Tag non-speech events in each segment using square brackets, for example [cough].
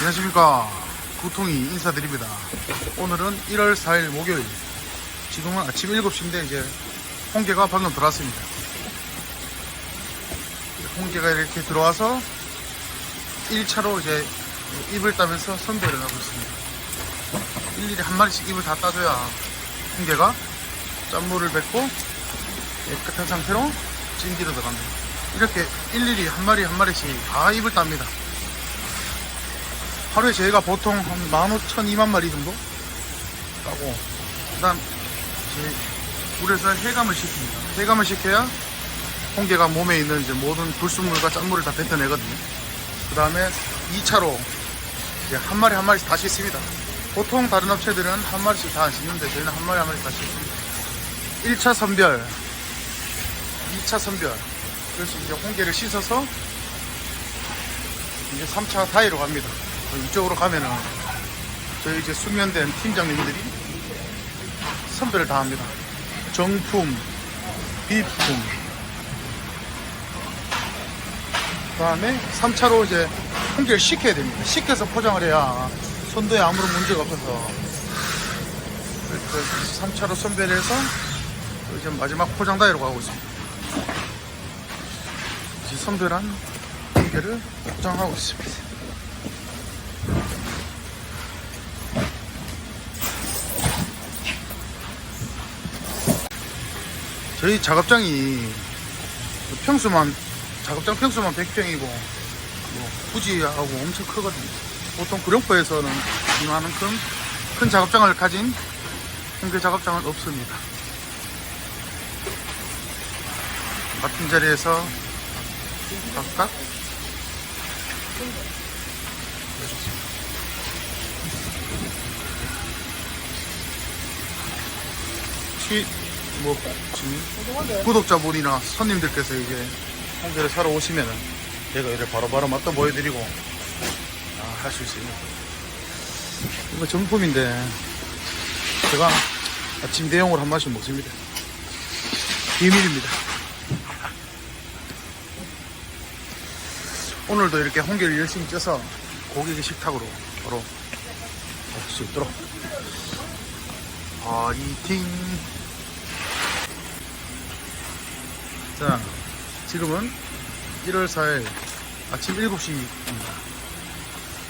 안녕하십니까. 구통이 인사드립니다. 오늘은 1월 4일 목요일. 지금은 아침 7시인데 이제 홍게가 방금 들어왔습니다. 홍게가 이렇게 들어와서 1차로 이제 입을 따면서 선별을 하고 있습니다. 일일이 한 마리씩 입을 다 따줘야 홍게가 짠물을 뱉고 깨끗한 상태로 찜기로 들어갑니다. 이렇게 일일이 한 마리 한 마리씩 다 입을 땁니다 하루에 저희가 보통 한 15,000, 2만 마리 정도 따고 그 다음 이제 물에서 해감을 시킵니다. 해감을 시켜야 홍게가 몸에 있는 이제 모든 불순물과 짠물을 다 뱉어내거든요. 그 다음에 2차로 이제 한 마리 한 마리씩 다 씻습니다. 보통 다른 업체들은 한 마리씩 다 안 씻는데 저희는 한 마리 한 마리씩 다 씻습니다. 1차 선별. 2차 선별. 그래서 이제 홍게를 씻어서 이제 3차 다이로 갑니다 이쪽으로 가면은 저희 이제 수면된 팀장님들이 선별을 다 합니다. 정품, 비품. 그 다음에 3차로 이제 홍게를 식혀야 됩니다. 식혀서 포장을 해야 선도에 아무런 문제가 없어서 그래서 3차로 선별해서 이제 마지막 포장 다이로 가고 있습니다. 이제 선별한 홍게를 포장하고 있습니다. 저희 작업장이 평수만 작업장 평수만 100평이고 뭐 부지하고 엄청 크거든요. 보통 구룡포에서는 이만큼 큰 작업장을 가진 홍대 작업장은 없습니다. 같은 자리에서 각각 뭐 지금 구독자분이나 손님들께서 이제 홍게를 사러 오시면은 제가 이래 바로바로 맛도 보여드리고 아, 할 수 있습니다. 이거 정품인데 제가 아침 대용으로 한 마씩 먹습니다. 비밀입니다. [laughs] 오늘도 이렇게 홍게를 열심히 쪄서 고객의 식탁으로 바로 올수 있도록 파이팅! 자, 지금은 1월 4일 아침 7시입니다.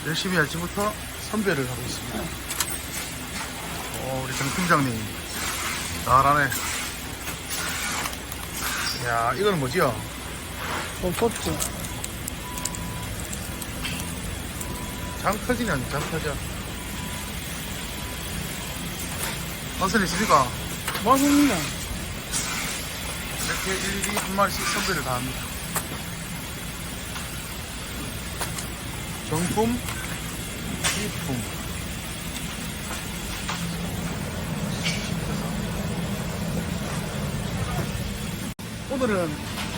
열심히 아침부터 선별을 하고 있습니다. 오, 우리 정 팀장님. 잘하네. 야, 이거는 뭐지요? 소포트 장 터지냐, 장 터져. 맛은 있습니까? 맛있네 일일이 한 마리씩 선별을 다 합니다. 정품, 비품. 오늘은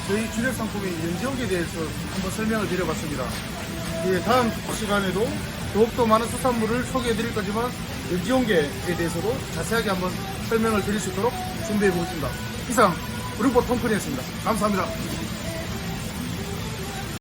저희 주력 상품인 연지옥에 대해서 한번 설명을 드려봤습니다. 예, 다음 시간에도 더욱더 많은 수산물을 소개해 드릴 거지만 연지옥에 대해서도 자세하게 한번 설명을 드릴 수 있도록 준비해 보겠습니다. 이상 우리보 톰프니였습니다. 감사합니다.